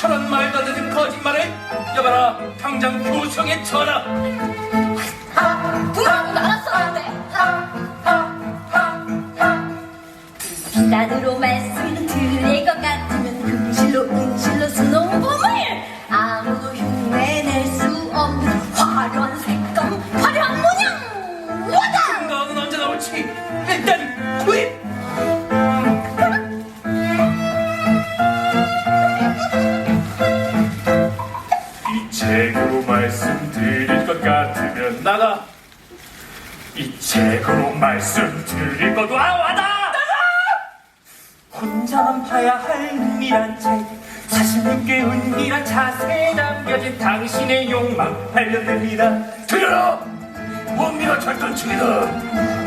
저런 말도 안 되는 거짓말을 여봐라 당장 교성에 전화 아, 뭐라고 알았었는데 비단으로 말씀을 드릴 것 같으면 금실로 은실로 수놓음을 아무도 흉내낼 수 없는 화려한 색감 화려한 문양. 와다! 생각은 언제 나올지 일단 책으로 말씀드릴 것 같으면 나가. 이 책으로 말씀드릴 것도 아 와다 혼자만 봐야 할 은밀한 책 사실님께 은밀한 자세에 담겨진 당신의 욕망 발견됩니다 들어라. 원미가 절단층이다.